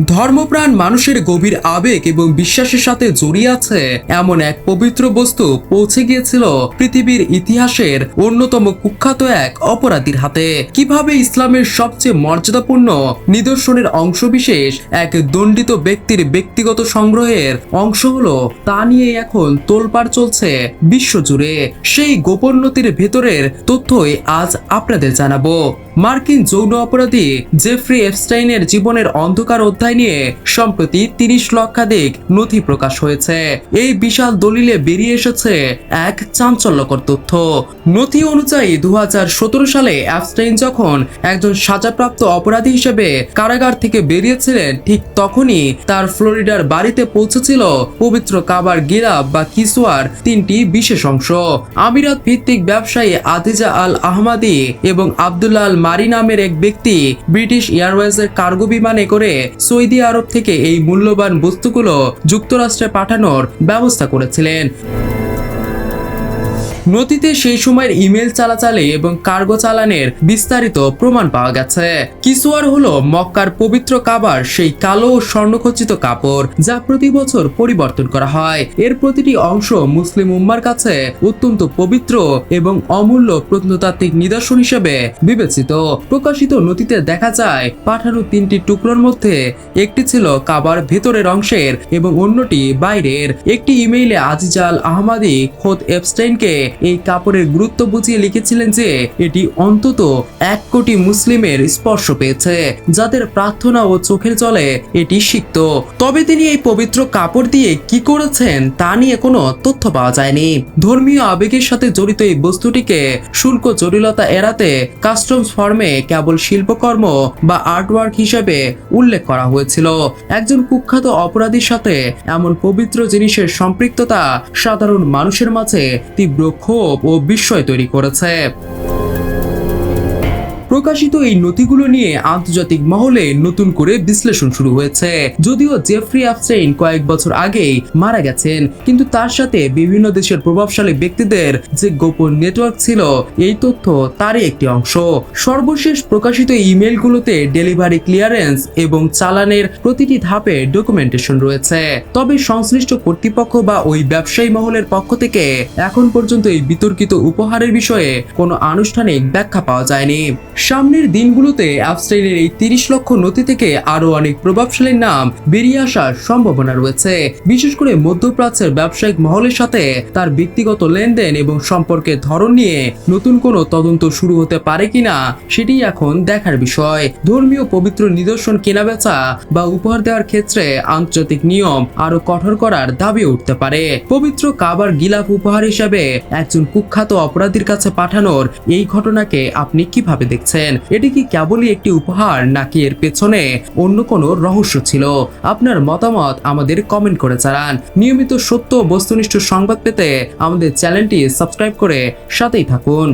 ধর্মপ্রাণ মানুষের গভীর আবেগ এবং বিশ্বাসের সাথে জড়িয়ে আছে এমন এক পবিত্র বস্তু পৌঁছে গিয়েছিল পৃথিবীর ইতিহাসের অন্যতম কুখ্যাত এক অপরাধীর হাতে। কীভাবে ইসলামের সবচেয়ে মর্যাদাপূর্ণ নিদর্শনের অংশবিশেষ এক দণ্ডিত ব্যক্তির ব্যক্তিগত সংগ্রহের অংশ হলো তা নিয়ে এখন তোলপাড় চলছে বিশ্বজুড়ে। সেই গোপন্নতির ভেতরের তথ্যই আজ আপনাদের জানাব। মার্কিন যৌন অপরাধী জেফ্রি এফস্টাইনের জীবনের অন্ধকার অধ্যায় নিয়ে সম্প্রতি তিরিশ লক্ষাধিক নথি প্রকাশ হয়েছে। এই বিশাল দলিলে বেরিয়ে এসেছে এক চাঞ্চল্যকর তথ্য। নথি অনুযায়ী দু সালে অ্যাপস্টাইন যখন একজন সাজাপ্রাপ্ত অপরাধী হিসেবে কারাগার থেকে বেরিয়েছিলেন, ঠিক তখনই তার ফ্লোরিডার বাড়িতে পৌঁছেছিল পবিত্র কাবার গিরাব বা কিসোয়ার তিনটি বিশেষ অংশ। আমিরাত ভিত্তিক ব্যবসায়ী আদিজা আল আহমাদি এবং আবদুল্লাহ আল মারি নামের এক ব্যক্তি ব্রিটিশ এয়ারওয়েজের কার্গো বিমানে করে সৌদি আরব থেকে এই মূল্যবান বস্তুগুলো যুক্তরাষ্ট্রে পাঠানোর ব্যবস্থা করেছিলেন। নথিতে সেই সময়ের ইমেল চালাচালি এবং কার্গো চালানের বিস্তারিত প্রমাণ পাওয়া গেছে। কিসোয়ার হলো মক্কার পবিত্র কাবার সেই কালো ও স্বর্ণখচিত কাপড় যা প্রতি বছর পরিবর্তন করা হয়। এর প্রতিটি অংশ মুসলিম উম্মার কাছে অত্যন্ত পবিত্র এবং অমূল্য প্রত্নতাত্ত্বিক নিদর্শন হিসেবে বিবেচিত। প্রকাশিত নথিতে দেখা যায়, পাঠানো তিনটি টুকরোর মধ্যে একটি ছিল কাবার ভেতরের অংশের এবং অন্যটি বাইরের। একটি ইমেইলে আজিজাল আহমাদি খোদ এপস্টাইনকে এই কাপড়ের গুরুত্ব বুঝিয়ে লিখেছিলেন যে এটি অন্তত এক কোটি মুসলিমের স্পর্শ পেয়েছে, যাদের প্রার্থনা ও চোখের জলে এটি সিক্ত। তবে তিনি এই পবিত্র কাপড় দিয়ে কি করেছেন তা নিয়ে কোনো তথ্য পাওয়া যায়নি। ধর্মীয় আবেগের সাথে জড়িত এই বস্তুটিকে শুল্ক জটিলতা এড়াতে কাস্টমস ফর্মে কেবল শিল্পকর্ম বা আর্টওয়ার্ক হিসেবে উল্লেখ করা হয়েছিল। একজন কুখ্যাত অপরাধীর সাথে এমন পবিত্র জিনিসের সম্পৃক্ততা সাধারণ মানুষের মাঝে তীব্র ক্ষোভ ও বিস্ময় তৈরি করেছে। প্রকাশিত এই নথিগুলো নিয়ে আন্তর্জাতিক মহলে নতুন করে বিশ্লেষণ শুরু হয়েছে। যদিও জেফ্রি আফস্টেইন কয়েক বছর আগেই মারা গেছেন, কিন্তু তার সাথে বিভিন্ন দেশের প্রভাবশালী ব্যক্তিদের যে গোপন নেটওয়ার্ক ছিল, এই তথ্য তারই একটি অংশ। সর্বশেষ প্রকাশিত ইমেলগুলোতে ডেলিভারি ক্লিয়ারেন্স এবং চালানের প্রতিটি ধাপে ডকুমেন্টেশন রয়েছে। তবে সংশ্লিষ্ট কর্তৃপক্ষ বা ওই ব্যবসায়ী মহলের পক্ষ থেকে এখন পর্যন্ত এই বিতর্কিত উপহারের বিষয়ে কোনো আনুষ্ঠানিক ব্যাখ্যা পাওয়া যায়নি। সামনের দিনগুলোতে অ্যাপস্টাইনের এই তিরিশ লক্ষ নথি থেকে আরও অনেক প্রভাবশালী নাম বেরিয়ে আসার সম্ভাবনা রয়েছে। বিশেষ করে মধ্যপ্রাচ্যের ব্যবসায়িক মহলের সাথে তার ব্যক্তিগত লেনদেন এবং সম্পর্কের ধরন নিয়ে নতুন কোনো তদন্ত শুরু হতে পারে কিনা সেটি এখন দেখার বিষয়। ধর্মীয় পবিত্র নিদর্শন কেনাবেচা বা উপহার দেওয়ার ক্ষেত্রে আন্তর্জাতিক নিয়ম আরও কঠোর করার দাবি উঠতে পারে। পবিত্র কাবার গিলাফ উপহার হিসাবে একজন কুখ্যাত অপরাধীর কাছে পাঠানোর এই ঘটনাকে আপনি কীভাবে দেখছেন? এটি কি কেবলই একটি উপহার নাকি এর পেছনে অন্য কোনো রহস্য ছিল? আপনার মতামত আমাদের কমেন্ট করে জানান। নিয়মিত সত্য বস্তুনিষ্ঠ সংবাদ পেতে আমাদের চ্যানেলটি সাবস্ক্রাইব করে সাথেই থাকুন।